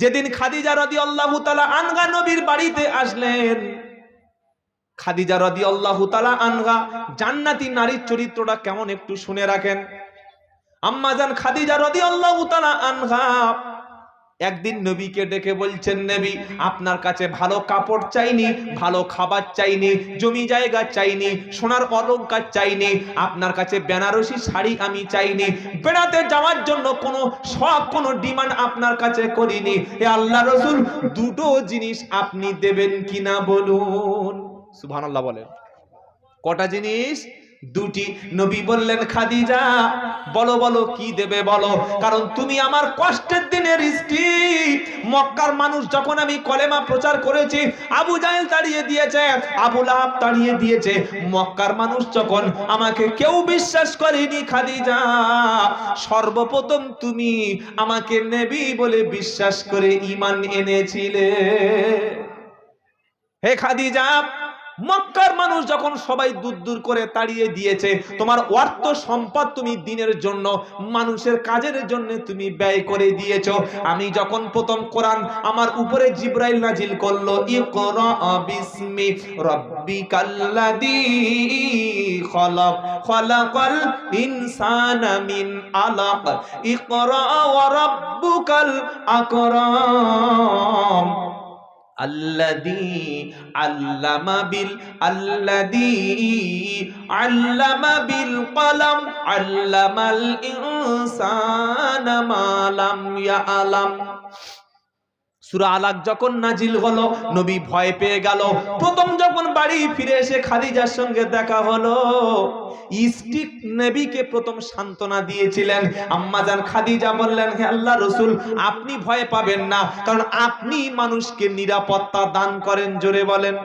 যেদিন খাদিজা রদি আল্লাহ আনগা নবীর বাড়িতে আসলেন, খাদিজা রদি আল্লাহ আনগা জান্নাতি নারীর চরিত্রটা কেমন একটু শুনে রাখেন। আম্মাজান খাদিজা রদি আল্লাহ আনগা একদিন নবীকে ডেকে বলছেন, নবী, আপনার কাছে ভালো কাপড় চাইনি, ভালো খাবার চাইনি, জমি জায়গা চাইনি, সোনার অলংকার চাইনি, আপনার কাছে বেনারসি শাড়ি আমি চাইনি, বেড়াতে যাওয়ার জন্য কোনো, সব কোনো ডিমান্ড আপনার কাছে করিনি। এ আল্লাহ রসুল, দুটো জিনিস আপনি দেবেন কিনা বলুন? সুবহানাল্লাহ বলেন। কটা জিনিস? দুটি নবী বললেন, খাদিজা, বলো বলো, কি দেবে বলো? কারণ তুমি আমার কষ্টের দিনের স্ত্রী। মক্কার মানুষ যখন আমি কলেমা প্রচার করেছি, আবু জাহেল তাড়িয়ে দিয়েছে, আবু লাহাব তাড়িয়ে দিয়েছে। মক্কার মানুষ যখন আমাকে কেউ বিশ্বাস করেনি, খাদিজা, সর্বপ্রথম তুমি আমাকে নেবি বলে বিশ্বাস করে ইমান এনেছিলে। হে খাদিজা মক্কার মানুষ যখন সবাই দূর দূর করে তাড়িয়ে দিয়েছে, তোমার অর্থ সম্পদ তুমি দিনের জন্য, মানুষের কাজের জন্য তুমি ব্যয় করে দিয়েছ। আমি যখন প্রথম কোরআন আমার উপরে জিব্রাইল নাজিল করল বিসমি রাব্বিকাল্লাযী খলাক, খলাকাল ইনসানা মিন আলাক, ইকরা ওয়া রাব্বুকাল আকরাম। আল্লাদি আল্লামা বিল আল্লাদি আল্লামা বিল কলম আল্লামাল ইনসান মালাম ইয়ালাম। সুরা আলাক যখন নাজিল হলো, নবী ভয় পেয়ে গেল। প্রথম যখন বাড়ি ফিরে এসে খাদিজার সঙ্গে দেখা হলো, ইস্টিক নবীকে প্রথম সান্ত্বনা দিয়েছিলেন। আম্মাজান খাদিজা বললেন, হে আল্লাহ রসুল, আপনি ভয় পাবেন না, কারণ আপনি মানুষকে নিরাপত্তা দান করেন। জোরে বলেন।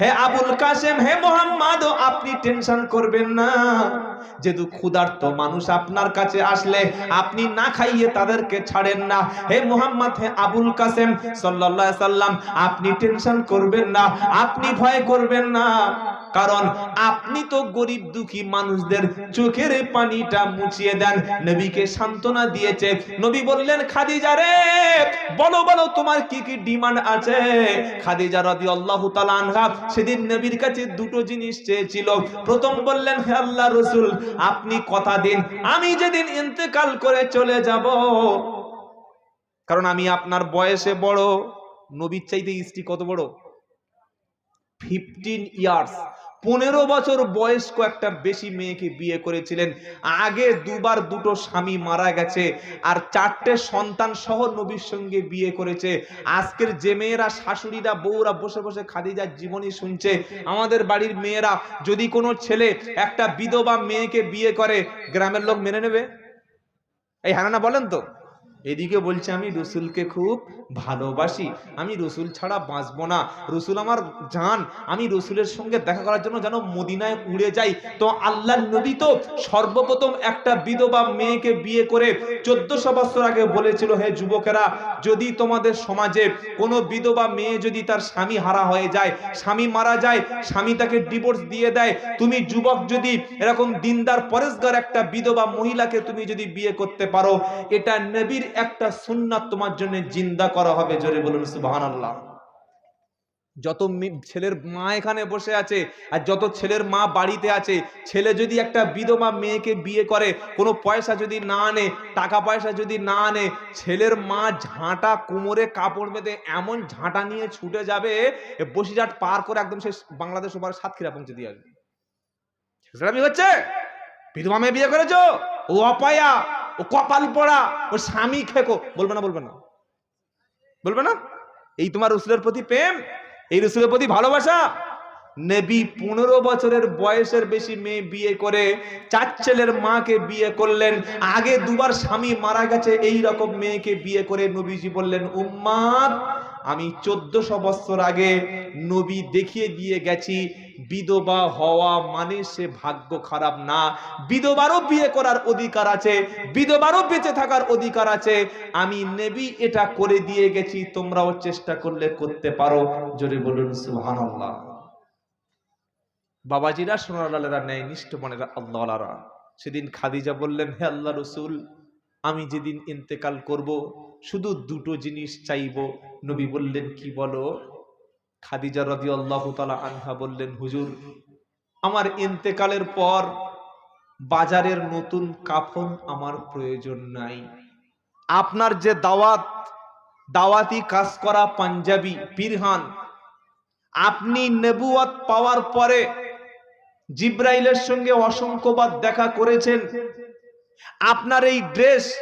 হে আবুল কাসেম হে মোহাম্মদ, আপনি টেনশন করবেন না। যেহেতু ক্ষুধার্ত মানুষ আপনার কাছে আসলে আপনি না খাইয়ে তাদেরকে ছাড়েন না। হে মোহাম্মদ, হে আবুল কাসেম সাল্লাল্লাহু আলাইহি সাল্লাম আপনি টেনশন করবেন না, আপনি ভয় করবেন না। কারণ আপনি তো গরিব দুঃখী মানুষদের চোখের পানিটা মুছিয়ে দেন। নবীকে সান্ত্বনা দিয়েছে। নবী বললেন, খাদিজা রে, বলো বলো, তোমার কি কি ডিমান্ড আছে? খাদিজা রাদিয়াল্লাহু তাআলা আনহা সেদিন নবীর কাছে দুটো জিনিস চেয়েছিল। প্রথম বললেন, হে আল্লাহ রসুল, আপনি কথা দিন। আমি যেদিন ইন্তেকাল করে চলে যাব, কারণ আমি আপনার বয়সে বড়, নবীর চাইতে স্ত্রী কত বড়? ফিফটিন ইয়ার্স পনেরো বছর বয়স্ক একটা বেশি মেয়েকে বিয়ে করেছিলেন। আগে দুবার দুটো স্বামী মারা গেছে আর চারটে সন্তান সহ নবীর সঙ্গে বিয়ে করেছে। আজকের যে মেয়েরা, শাশুড়িরা, বউরা বসে বসে খাদিজার জীবনী শুনছে, আমাদের বাড়ির মেয়েরা, যদি কোনো ছেলে একটা বিধবা মেয়েকে বিয়ে করে, গ্রামের লোক মেনে নেবে? এই হারানা বলেন তো। এদিকে বলছে আমি রসুলকে খুব ভালোবাসি। আমি রসুল ছাড়া বাঁচবো না। রসুল আমার জান। আমি রসুলের সঙ্গে দেখা করার জন্য যেন মদিনায় উড়ে যাই। তো আল্লাহ নবী তো সর্বপ্রথম একটা বিধবা মেয়েকে বিয়ে করে চোদ্দশো বছর আগে বলেছিল, হে যুবকেরা, যদি তোমাদের সমাজে কোনো বিধবা মেয়ে যদি তার স্বামী হারা হয়ে যায়, স্বামী মারা যায়, স্বামী তাকে ডিভোর্স দিয়ে দেয়, তুমি যুবক যদি এরকম দিনদার, পরেশগার একটা বিধবা মহিলাকে তুমি যদি বিয়ে করতে পারো, এটা নবীর একটা সুন্নাত তোমার জন্য জিন্দা করা হবে, জোরে বলুন সুবহানাল্লাহ। যত ছেলের মা এখানে বসে আছে, আর যত ছেলের মা বাড়িতে আছে, ছেলে যদি একটা বিধবা মেয়েকে বিয়ে করে, কোনো পয়সা যদি না আনে, টাকা পয়সা যদি না আনে, ছেলের মা ঝাঁটা কোমরে কাপড় বেঁধে এমন ঝাঁটা নিয়ে ছুটে যাবে বসিরহাট পার করে একদম সে বাংলাদেশ ওপারে সাতক্ষীরা পৌঁছে দিয়ে আসবে। হচ্ছে? বিধবা মেয়ে বিয়ে করেছ? ও অপায়া। ও কপাল পড়া, ওর স্বামী খেকো। বলবে না বলবে না। বলবে না? এই তোমার রসুলের প্রতি প্রেম, এই রসুলের প্রতি ভালোবাসা? নেবি পনেরো বছরের বয়সের বেশি মেয়ে বিয়ে করে চার ছেলের মাকে বিয়ে করলেন। আগে দুবার স্বামী মারা গেছে এই রকম মেয়েকে বিয়ে করে নবীজি বললেন, উম্মাদ আমি চোদ্দশো বছর আগে নবী দেখিয়ে দিয়ে গেছি, বিধবা হওয়া মানে সে ভাগ্য খারাপ না। বিধবারও বিয়ে করার অধিকার আছে, বিধবারও বেঁচে থাকার অধিকার আছে। আমি নেবী এটা করে দিয়ে গেছি, তোমরাও চেষ্টা করলে করতে পারো। জোরে বলুন, সুবহানাল্লাহ। বাবাজিরা সোনালালেরা নেয়, নিষ্ঠ মনেরা আল্লাহরা সেদিন খাদিজা বললেন, হে আল্লাহ রসুল, আমি যেদিন ইন্তেকাল করব শুধু দুটো জিনিস চাইব। নবী বললেন, কি বলো? খাদিজা রদি আল্লাহ তালা আনহা বললেন, হুজুর, আমার ইন্তেকালের পর বাজারের নতুন কাফন আমার প্রয়োজন নাই। আপনার যে দাওয়াত, দাওয়াতি কাজ করা পাঞ্জাবি, পীরহান, আপনি নেবুয়াত পাওয়ার পরে জিব্রাইলের সঙ্গে অসংখ্যবার দেখা করেছেন। আপনার এই ড্রেস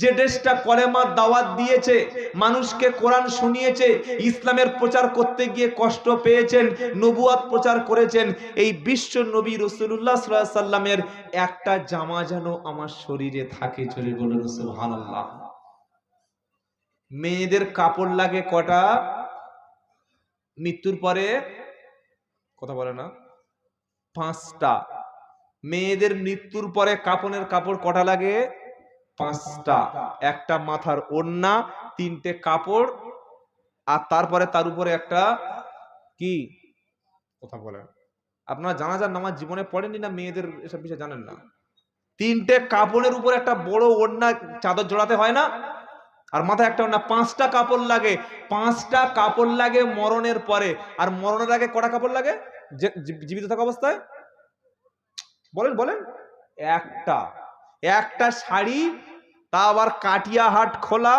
যে ড্রেসটা কলেমার দাওয়াত দিয়েছে, মানুষকে কোরআন শুনিয়েছে, ইসলামের প্রচার করতে গিয়ে কষ্ট পেয়েছেন, নবুয়াত প্রচার করেছেন, এই বিশ্ব নবী রসুল্লাহ সাল্লামের একটা জামা যেন আমার শরীরে থাকে, চলে বলুন সুবহানাল্লাহ। মেয়েদের কাপড় লাগে কটা? মৃত্যুর পরে কথা বলে না, পাঁচটা। মেয়েদের মৃত্যুর পরে কাপনের কাপড় কটা লাগে? পাঁচটা। একটা মাথার ওড়না তিনটে কাপড় আর তারপরে তার উপরে একটা কি? কথা বলেন। আপনারা জানাজার নামাজ জীবনে পড়েনি না মেয়েদের এসব বিষয়ে জানেন না? তিনটে কাপড়ের উপর একটা বড় ওড়না চাদর জড়াতে হয় না? আর মাথায় একটা ওড়না পাঁচটা কাপড় লাগে। পাঁচটা কাপড় লাগে মরণের পরে। আর মরণের আগে কটা কাপড় লাগে? যে- জীবিত থাকা অবস্থায়? বলেন বলেন। একটা। একটা শাড়ি, তা আবার কাটিয়াহাট খোলা,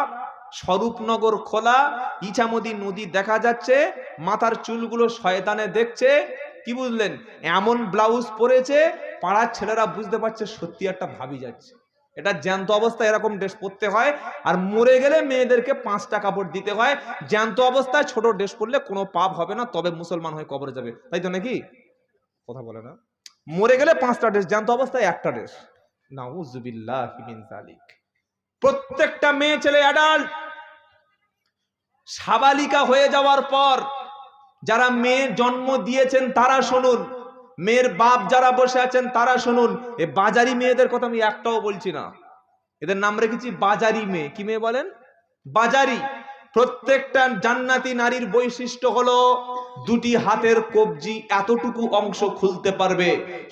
স্বরূপনগর খোলা, ইছামতি নদী দেখা যাচ্ছে, মাথার চুলগুলো শয়তানে দেখছে, কি বুঝলেন? এমন ব্লাউজ পরেছে, পাড়ার ছেলেরা বুঝতে পারছে সত্যি একটা ভাবি যাচ্ছে। এটা জ্যান্ত অবস্থায় এরকম ড্রেস পরতে হয়, আর মরে গেলে মেয়েদেরকে পাঁচটা কাপড় দিতে হয়। জ্যান্ত অবস্থায় ছোট ড্রেস পরলে কোনো পাপ হবে না, তবে মুসলমান হয়ে কবরে যাবে। তাই তো নাকি? কথা বলে না। মরে গেলে পাঁচটা ড্রেস, জ্যান্ত অবস্থায় একটা ড্রেস। প্রত্যেকটা মেয়ে ছেলে অ্যাডাল্ট সাবালিকা হয়ে যাওয়ার পর যারা মেয়ে জন্ম দিয়েছেন তারা শুনুন, মেয়ের বাপ যারা বসে আছেন তারা শুনুন, এ বাজারি মেয়েদের কথা আমি একটাও বলছি না। এদের নাম রেখেছি বাজারি মেয়ে। কি মেয়ে বলেন? বাজারি। প্রত্যেকটা জান্নাতি নারীর বৈশিষ্ট্য হলো দুটি হাতের কবজি এতটুকু অংশ খুলতে পারবে।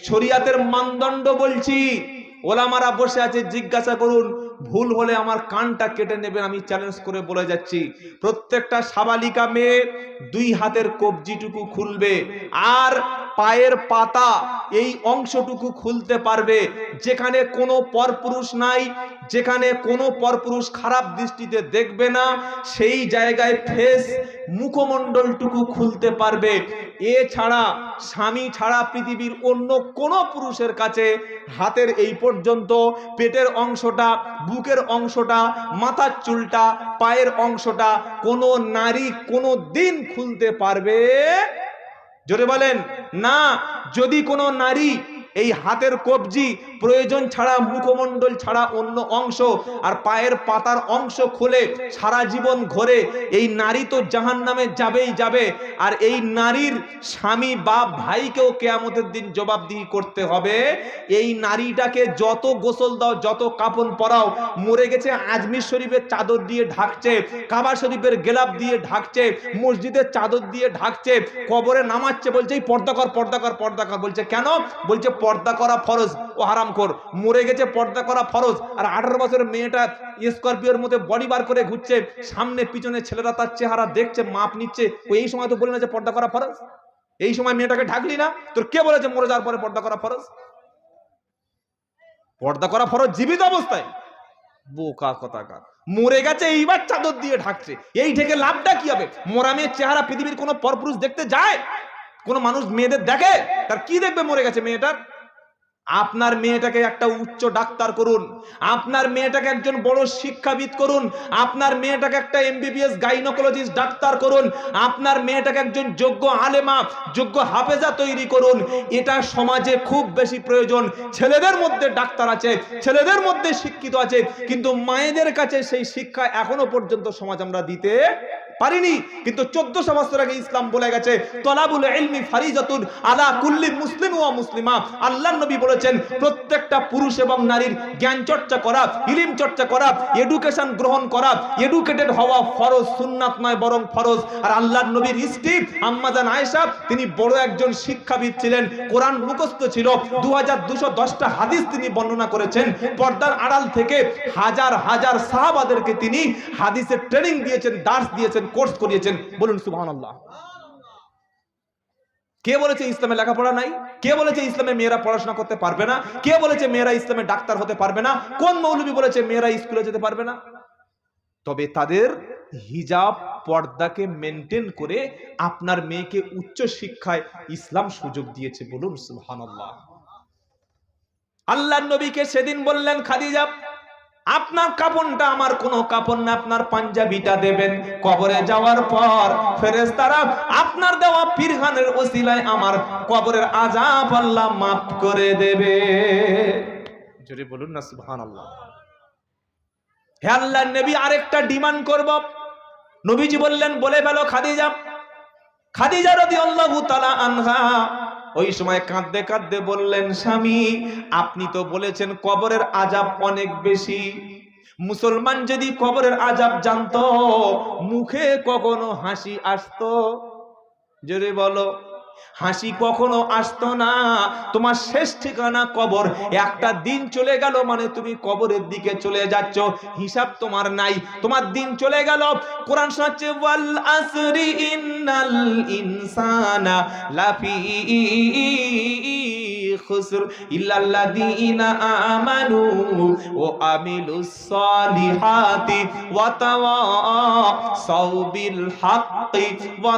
শরিয়াতের মানদণ্ড বলছি ওলামারা বসে আছে, জিজ্ঞাসা করুন, ভুল হলে আমার কানটা কেটে নেবেন, আমি চ্যালেঞ্জ করে বলে যাচ্ছি। প্রত্যেকটা সাবালিকা মেয়ে দুই হাতের কবজিটুকু খুলবে, আর পায়ের পাতা এই অংশটুকু খুলতে পারবে। যেখানে কোনো পরপুরুষ নাই, যেখানে কোনো পরপুরুষ খারাপ দৃষ্টিতে দেখবে না, সেই জায়গায় ফেস মুখমণ্ডলটুকু খুলতে পারবে। এছাড়া স্বামী ছাড়া পৃথিবীর অন্য কোনো পুরুষের কাছে হাতের এই পর্যন্ত পেটের অংশটা, বুকের অংশটা, মাথার চুলটা, পায়ের অংশটা কোনো নারী কোনো দিন খুলতে পারবে জোরে বলেন না যদি কোনো নারী এই হাতের কবজি প্রয়োজন ছাড়া, মুখমণ্ডল ছাড়া অন্য অংশ, আর পায়ের পাতার অংশ খুলে সারা জীবন ঘরে। এই নারী তো জাহান নামে যাবেই যাবে, আর এই নারীর স্বামী বা ভাইকেও কেয়ামতের দিন জবাবদিহি করতে হবে। এই নারীটাকে যত গোসল দাও, যত কাপন পরাও, মরে গেছে আজমির শরীফের চাদর দিয়ে ঢাকছে কাবা শরীফের গেলাপ দিয়ে ঢাকছে, মসজিদের চাদর দিয়ে ঢাকছে, কবরে নামাচ্ছে, বলছে, এই পর্দা কর পর্দা কর পর্দা কর। বলছে, কেন? বলছে পর্দা করা ফরজ, ও হারাম কর মরে গেছে, পর্দা করা ফরজ। আর আঠারো বছরের মেয়েটা স্করপিওর মধ্যে বডি বার করে ঘুরছে, সামনে পিছনে ছেলেরা তার চেহারা দেখছে, মাপ নিচ্ছে। ও এই সময় তো বলি না যে পর্দা করা ফরজ? এই সময় মেয়েটাকে ঢাকলি না? তোর কে বলেছে মরে যাওয়ার পরে পর্দা করা ফরজ? পর্দা করা ফরজ জীবিত অবস্থায়। বোকা কথাকার। মরে গেছে, এইবার চাদর দিয়ে ঢাকছে। এই থেকে লাভটা কি হবে? মোরা মেয়ের চেহারা পৃথিবীর কোনো পরপুরুষ দেখতে যায়? কোনো মানুষ মেয়েদের দেখে? তার কি দেখবে মরে গেছে মেয়েটার? আপনার মেয়েটাকে একটা উচ্চ ডাক্তার করুন। আপনার মেয়েটাকে একজন বড় শিক্ষাবিদ করুন। আপনার মেয়েটাকে একটা এমবিবিএস গাইনোকোলজিস্ট ডাক্তার করুন। আপনার মেয়েটাকে একজন যোগ্য আলেমা, যোগ্য হাফেজা তৈরি করুন। এটা সমাজে খুব বেশি প্রয়োজন। ছেলেদের মধ্যে ডাক্তার আছে, ছেলেদের মধ্যে শিক্ষিত আছে, কিন্তু মায়েদের কাছে সেই শিক্ষা এখনও পর্যন্ত সমাজ আমরা দিতে পারিনি, কিন্তু চোদ্দশো বছর আগে ইসলাম বলে গেছে, তলাবুল ইলমি ফারিজাতুন আলা কুল্লি মুসলিম ওয়া মুসলিমা। আল্লাহ নবী বলেছেন, প্রত্যেকটা পুরুষ এবং নারীর জ্ঞান চর্চা করা, ইলিম চর্চা করা এডুকেশন গ্রহণ করা এডুকেটেড হওয়া ফরজ, সুন্নাত নয়, বরং ফরজ। আর আল্লাহর নবীর স্ত্রী আম্মাজান আয়েশা, তিনি বড় একজন শিক্ষাবিদ ছিলেন, কোরআন মুখস্থ ছিল। দু হাজার দুশো দশটা হাদিস তিনি বর্ণনা করেছেন। পর্দার আড়াল থেকে হাজার হাজার সাহাবাদেরকে তিনি হাদিসের ট্রেনিং দিয়েছেন দাস দিয়েছেন। কোর্স করিয়েছেন, বলুন সুবহানাল্লাহ। কে বলেছে ইসলামে লেখাপড়া নাই? কে বলেছে ইসলামে মেয়েরা পড়াশোনা করতে পারবে না? কে বলেছে মেয়েরা ইসলামে ডাক্তার হতে পারবে না? কোন মৌলবী বলেছে মেয়েরা স্কুলে যেতে পারবে না? তবে তাদের হিজাব পর্দাকে মেনটেন করে আপনার মেয়েকে উচ্চ শিক্ষায় ইসলাম সুযোগ দিয়েছে, বলুন সুবহানাল্লাহ। আল্লাহ নবীকে সেদিন বললেন, খাদিজা আপনার কাপড়টা আমার কোনো কাপড় না, আপনার পাঞ্জাবিটা দেবেন। কবরে যাওয়ার পর ফেরেশতারা আপনার দেওয়া পীরখানের ওসিলায় আমার কবরের আযাব আল্লাহ মাফ করে দেবে। জোরে বলুন না, সুবহানাল্লাহ। হে আল্লাহর নবী, আরেকটা ডিমান্ড করব। নবীজি বললেন, বলে ফেলো খাদিজা। খাদিজা রাদিয়াল্লাহু তাআলা আনহা ওই সময় কাঁদতে কাঁদতে বললেন, স্বামী, আপনি তো বলেছেন কবরের আজাব অনেক বেশি। মুসলমান যদি কবরের আজাব জানতো, মুখে কখনো হাসি আসতো। জোরে বলো হাসি কখনো আসতো না। তোমার শেষ ঠিকানা কবর। একটা দিন চলে গেল মানে তুমি কবরের দিকে চলে যাচ্ছ। হিসাব তোমার নাই। তোমার দিন চলে গেল। কোরআন শোনাচ্ছে, ওয়াল আসরি ইন্নাল ইনসানা লাফি খুসর ইল্লাল্লাযীনা আমানু ওয়া আমিলুস সালিহাতি ওয়া তাওয়াসাউ বিল হাক্কি ওয়া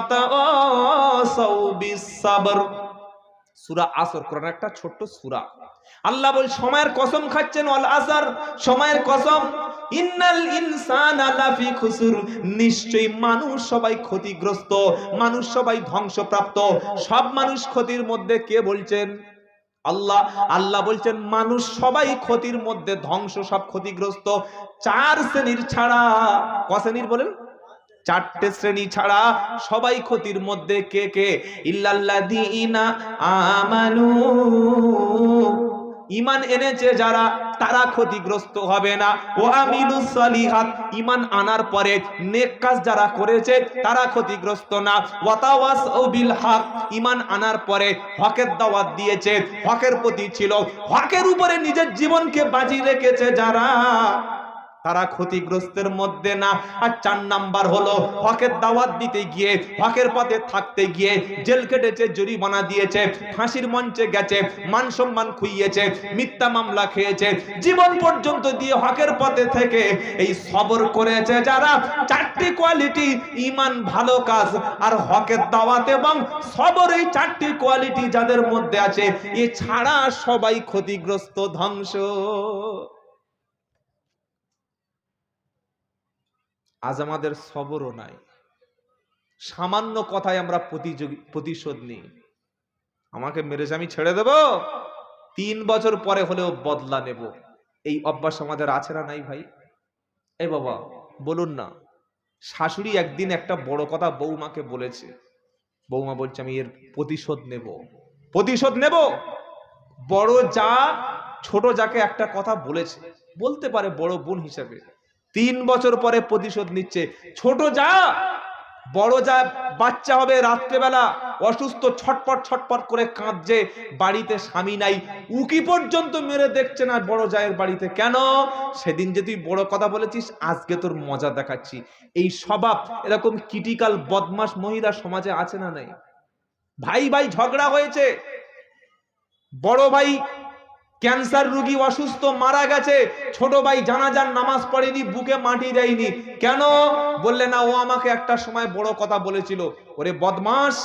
সাবর। সূরা আসর কোরআন একটা ছোট্ট সূরা। আল্লাহ বল, সময়ের কসম খাচ্ছেন ওয়াল আসর সময়ের কসম। ইন্নাল ইনসানা লাফি খুসুর, নিশ্চয়ই মানুষ সবাই ক্ষতিগ্রস্ত, মানুষ সবাই ধ্বংসপ্রাপ্ত, সব মানুষ ক্ষতির মধ্যে কে বলছেন? আল্লাহ আল্লাহ বলছেন, মানুষ সবাই ক্ষতির মধ্যে ধ্বংস, সব ক্ষতিগ্রস্ত। চার শ্রেণির ছাড়া, ক শ্রেণির বলেন? চারটে শ্রেণি ছাড়া সবাই ক্ষতির মধ্যে কে কে? ইল্লাল্লাযীনা আমানু ইমান এনেছে যারা, তারা ক্ষতিগ্রস্ত হবে না। ও আমিলুস সালিহাত, ইমান আনার পরে নেক কাজ যারা করেছে, তারা ক্ষতিগ্রস্ত না। ওয়াতাওয়াস বিল হক, ইমান আনার পরে হকের দাওয়াত দিয়েছে, হকের প্রতি ছিল। হকের উপরে নিজের জীবনকে বাজি রেখেছে যারা তারা ক্ষতিগ্রস্তের মধ্যে না। আর চার নাম্বার হলো, হকের দাওয়াত দিতে গিয়ে, হকের পথে থাকতে গিয়ে জেল কেটেছে, জরিমানা দিয়েছে, ফাঁসির মঞ্চে গেছে, মান সম্মান খুইয়েছে, মিথ্যা মামলা খেয়েছে। জীবন পর্যন্ত দিয়ে হকের পথে থেকে এই সবর করেছে যারা। চারটি কোয়ালিটি, ইমান ভালো কাজ আর হকের দাওয়াত এবং সবর এই চারটি কোয়ালিটি যাদের মধ্যে আছে এছাড়া সবাই ক্ষতিগ্রস্ত, ধ্বংস। আজ আমাদের সবরও নাই। সামান্য কথায় আমরা প্রতিযোগী, প্রতিশোধ নিই। আমাকে মেরেছে আমি ছেড়ে দেব? তিন বছর পরে হলেও বদলা নেব। এই অভ্যাস আমাদের আছে না নাই ভাই? এ বাবা, বলুন না। শাশুড়ি একদিন একটা বড় কথা বৌমাকে বলেছে। বৌমা বলছে, আমি এর প্রতিশোধ নেব। প্রতিশোধ নেব? বড় যা, ছোট যাকে একটা কথা বলেছে। বলতে পারে বড় বোন হিসেবে। তিন বছর পরে প্রতিশোধ নিচ্ছে। ছোট যা, বড় যা, বাচ্চা হবে রাত্রেবেলা, অসুস্থ ছটপট ছটপট করে কাঁদছে, বাড়িতে স্বামী নাই। উকি পর্যন্ত মেরে দেখছে না বড় জায়ের বাড়িতে। কেন? সেদিন যে তুই বড় কথা বলেছিস, আজকে তোর মজা দেখাচ্ছি। এই স্বভাব, এরকম ক্রিটিক্যাল বদমাস মহিলা সমাজে আছে না নাই? ভাই ভাই ঝগড়া হয়েছে। বড় ভাই ক্যান্সার রুগী অসুস্থ মারা গেছে। ছোট ভাই জানাজার নামাজ পড়েনি, বুকে মাটি দেয়নি। কেন? বললে না, ও আমাকে একটা সময় বড় কথা বলেছিল। ওরে বদমাস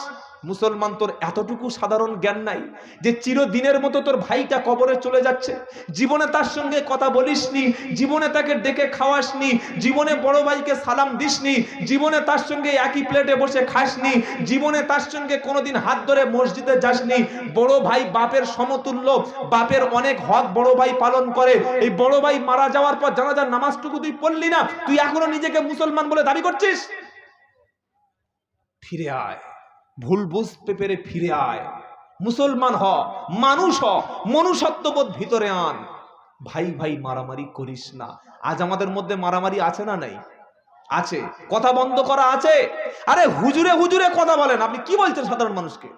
মুসলমান তোর এতটুকু সাধারণ জ্ঞান নাই যে চিরদিনের মতো তোর ভাইটা কবরে চলে যাচ্ছে। জীবনে তার সঙ্গে কথা বলিসনি, জীবনে তাকে ডেকে খাওয়াসনি, জীবনে বড় ভাইকে সালাম দিসনি, জীবনে তার সঙ্গে একই প্লেটে বসে খাসনি, জীবনে তার সঙ্গে কোনোদিন হাত ধরে মসজিদে যাসনি। বড় ভাই বাপের সমতুল্য, বাপের অনেক হক বড় ভাই পালন করে। এই বড় ভাই মারা যাওয়ার পর জানাজার নামাজটুকু তুই পড়লি না? তুই এখনও নিজেকে মুসলমান বলে দাবি করছিস? ফিরে আয়। ভুল বুঝতে পেরে ফিরে আয়। মুসলমান হ, মানুষ হ, মনুষ্যত্ববোধ ভিতরে আন। ভাই ভাই, মারামারি করিস না। আজ আমাদের মধ্যে মারামারি আছে না নাই? আছে। কথা বন্ধ করা আছে? আরে হুজুরে হুজুরে কথা বলেন। আপনি কি বলছেন সাধারণ মানুষকে?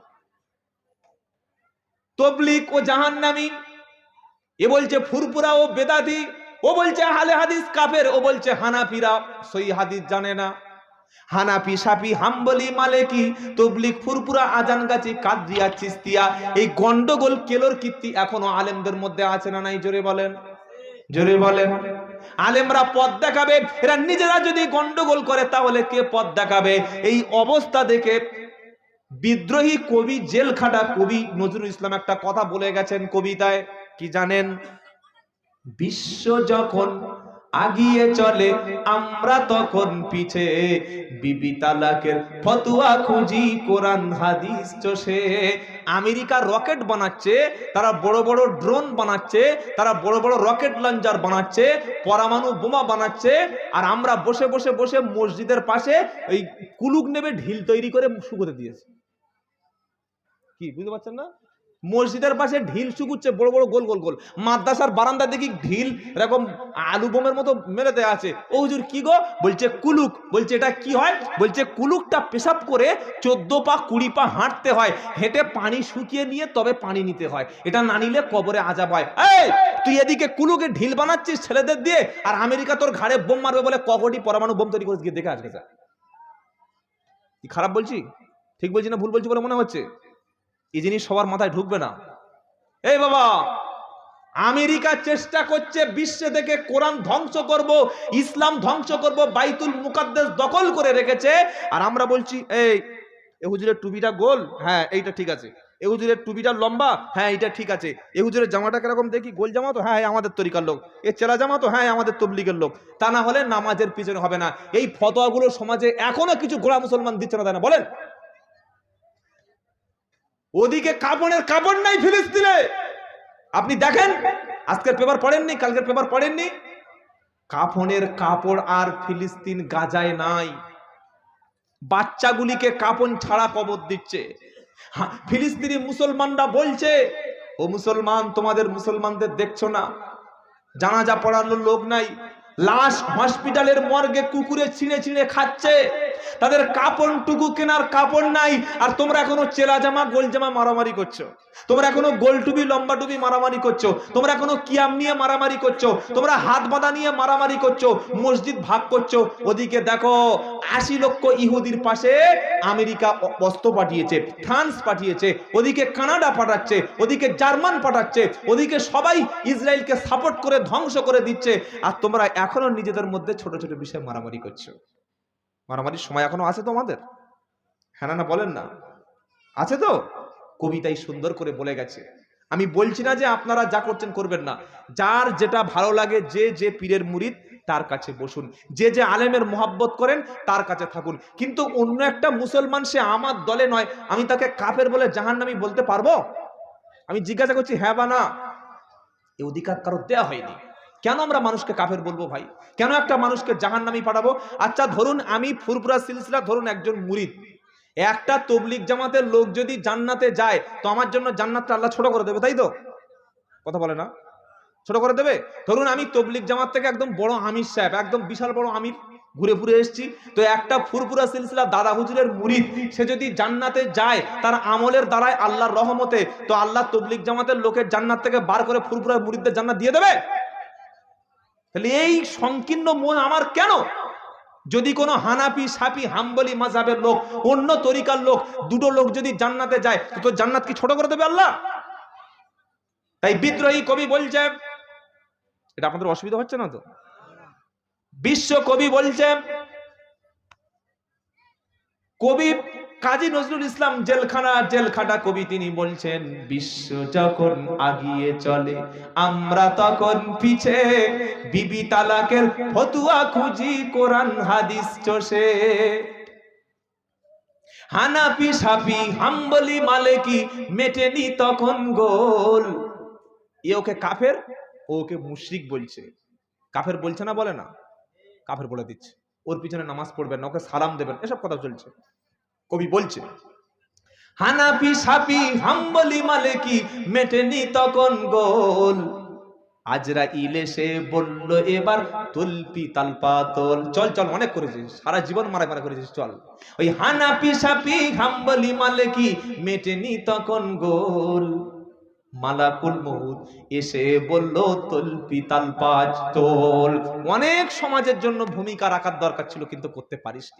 তবলিক ও জাহান্নামী, এ বলছে ফুরপুরা ও বেদাতি, ও বলছে হালে হাদিস কাফের, ও বলছে হানাফিরা। সই হাদিস জানে না। হানাফি সাফি হাম্বলি মালেকি তবলিক ফুরপুরা আজান গাছি কাদরিয়া, চিস্তিয়া। এই গন্ডগোল কেলোর কীর্তি এখনও আলেমদের মধ্যে আছে না নাই? জোরে বলেন। জোরে বলেন। আলেমরা পথ দেখাবে, এরা নিজেরা যদি গন্ডগোল করে তাহলে কে পথ দেখাবে? এই অবস্থা দেখে বিদ্রোহী কবি জেল খাটা কবি নজরুল ইসলাম একটা কথা বলে গেছেন কবিতায়। কি জানেন? বিশ্ব যখন আগিয়ে চলে, আমরা তখন পিছে। বিবি তালাকের ফতুয়া খুঁজি, কোরআন, হাদিস চষে। আমেরিকা রকেট বানাচ্ছে, তারা বড় বড় ড্রোন বানাচ্ছে, তারা বড় বড় রকেট লঞ্চার বানাচ্ছে, পরমাণু বোমা বানাচ্ছে, আর আমরা বসে বসে বসে মসজিদের পাশে ওই কুলুক নেবে ঢিল তৈরি করে শুকোতে দিয়েছি। কি, বুঝতে পারছেন না? মসজিদের পাশে ঢিল শুকুচ্ছে, বড় বড় গোল গোল গোল। মাদ্রাসার বারান্দা দেখি ঢিল এরকম আলু বোমের মতো মেরে দেওয়া আছে। ও হুজুর, কি গো? বলছে, কুলুক। বলছে, এটা কি হয়? বলছে, কুলুকটা পেশাব করে চোদ্দ পা, কুড়ি পা হাঁটতে হয়। হেঁটে পানি শুকিয়ে নিয়ে তবে পানি নিতে হয়। এটা না নিলে কবরে আজাব হয়। এই, তুই এদিকে কুলুকে ঢিল বানাচ্ছিস ছেলেদের দিয়ে, আর আমেরিকা তোর ঘাড়ে বোম মারবে বলে ককটি পরমাণু বোম তৈরি করে দেখে আসবে খারাপ বলছি? ঠিক বলছি না ভুল বলছি বলে মনে হচ্ছে? এই জিনিস সবার মাথায় ঢুকবে না। এই বাবা, আমেরিকা চেষ্টা করছে বিশ্বে থেকে কোরআন ধ্বংস করব, ইসলাম ধ্বংস করব, বাইতুল মুকাদ্দাস দখল করে রেখেছে। আর আমরা বলছি, এই, এ হুজুরের টুপিটা গোল? হ্যাঁ এইটা ঠিক আছে। এ হুজুরের টুপিটা লম্বা? হ্যাঁ এটা ঠিক আছে। এ হুজুরের জামাটা কীরকম দেখি? গোল জামা তো? হ্যাঁ আমাদের তরিকার লোক। এ চেলা জামা তো? হ্যাঁ আমাদের তবলিগের লোক। তা না হলে নামাজের পিছনে হবে না। এই ফতোয়াগুলো সমাজে এখনও কিছু গোড়া মুসলমান দিচ্ছে না, তাই না? বলেন। ওদিকে কাপড়ের কাপড় নাই ফিলিস্তিনে। আপনি দেখেন, আজকের পেপার পড়েননি, কালকের পেপার পড়েননি? কাফনের কাপড় আর ফিলিস্তিন গাজায় নাই। বাচ্চাগুলিকে কাপন ছাড়া কবর দিচ্ছে। ফিলিস্তিনি মুসলমানরা বলছে, ও মুসলমান, তোমাদের মুসলমানদের দেখছ না। জানাজা পড়ানোর লোক নাই। লাশ হসপিটালের মর্গে কুকুরে ছিঁড়ে ছিঁড়ে খাচ্ছে। তাদের কাপড় টুকু কেনার কাপড় নাই, আর তোমরা এখনও চেলা জামা, গোল জামা মারামারি করছ। তোমরা এখনও গোল টুবি লম্বা টুবি মারামারি করছ। তোমরা এখনও কিয়াম নিয়ে মারামারি করছ। তোমরা হাত বাঁধা নিয়ে মারামারি করছ। মসজিদ ভাগ করছ। ওদিকে দেখো, আশি লক্ষ ইহুদির পাশে আমেরিকা অস্ত্র পাঠিয়েছে, ফ্রান্স পাঠিয়েছে, ওদিকে কানাডা পাঠাচ্ছে, ওদিকে জার্মান পাঠাচ্ছে, ওদিকে সবাই ইসরায়েলকে সাপোর্ট করে ধ্বংস করে দিচ্ছে। আর তোমরা এখনও নিজেদের মধ্যে ছোট ছোট বিষয়ে মারামারি করছ। মারামারির সময় এখনও আছে তোমাদের? হ্যাঁ না, বলেন না। আছে তো? কবিতাই সুন্দর করে বলে গেছে। আমি বলছি না যে আপনারা যা করছেন করবেন না। যার যেটা ভালো লাগে যে যে পীরের মুরিদ তার কাছে বসুন। যে যে আলেমের মোহাব্বত করেন তার কাছে থাকুন। কিন্তু অন্য একটা মুসলমান সে আমার দলে নয় আমি তাকে কাফের বলে জাহান্নামী বলতে পারব? আমি জিজ্ঞাসা করছি হ্যাঁ বা না? এ অধিকার কারও দেয়া হয়নি। কেন আমরা মানুষকে কাফের বলব ভাই? কেন একটা মানুষকে জাহান্নামী পাঠাবো? আচ্ছা ধরুন আমি ফুরপুরা সিলসিলা, ধরুন একজন মুরিদ। একটা তবলিক জামাতের লোক যদি জান্নাতে যায়, তো আমার জন্য জান্নাতটা আল্লাহ ছোট করে দেবে, তাই তো? কথা বলে না? ছোট করে দেবে? ধরুন আমি তবলিক জামাত থেকে একদম বড় আমির সাহেব, একদম বিশাল বড় আমির, ঘুরে ঘুরে এসেছি। তো একটা ফুরপুরা সিলসিলা দাদা হুজুরের মুরিদ, সে যদি জান্নাতে যায়, তার আমলের দ্বারায় আল্লাহর রহমতে, তো আল্লাহ তবলিক জামাতের লোকের জান্নাত থেকে বার করে ফুরপুরা মুরিদদের জান্নাত দিয়ে দেবে? তাহলে এই সংকীর্ণ মন আমার কেন? যদি কোনো হানাপি সাফি, হাম্বলি মাঝাবের লোক, অন্য তরিকার লোক, দুটো লোক যদি জান্নাতে যায়, তো তোর জান্নাত কি ছোট করে দেবে আল্লাহ? তাই বিদ্রোহী কবি বলছে, এটা আপনাদের অসুবিধা হচ্ছে না তো? বিশ্ব কবি বলছে, কবি কাজী নজরুল ইসলাম জেলখানা জেলখাটা কবি তিনি বলছেন, বিশ্ব যখন আগিয়ে চলে, আমরা তখন পিছে। বিবি তালাকের ফতুয়া খুঁজি, কোরআন, হাদিস চষে। হানাফি, সাফি, হাম্বলি, মালেকি মেটেনি তখন গোল। এ ওকে কাফের? ওকে মুশরিক বলছে। কাফের বলছে না, বলে না। কাফের বলে দিচ্ছে। ওর পিছনে নামাজ পড়বেন না, ওকে সালাম দেবেন, এসব কথা চলছে। কবি বলছে হানাফি সাপি হাম্বলি, মালেকি মেটেনি তখন গোল। আজরা ইলেসে বলল এবার তুলপি তালপা তোল চল চল, অনেক করেছিস, সারা জীবন মারা মারা করেছিস, চল। ওই হানাপি সাপি হাম্বলি, মালেকি মেটেনি তখন গোল। মালাকুল মহুদ এসে বলল তলপি তালপাজ তোল অনেক সমাজের জন্য ভূমিকা রাখার দরকার ছিল, কিন্তু করতে পারিসনি।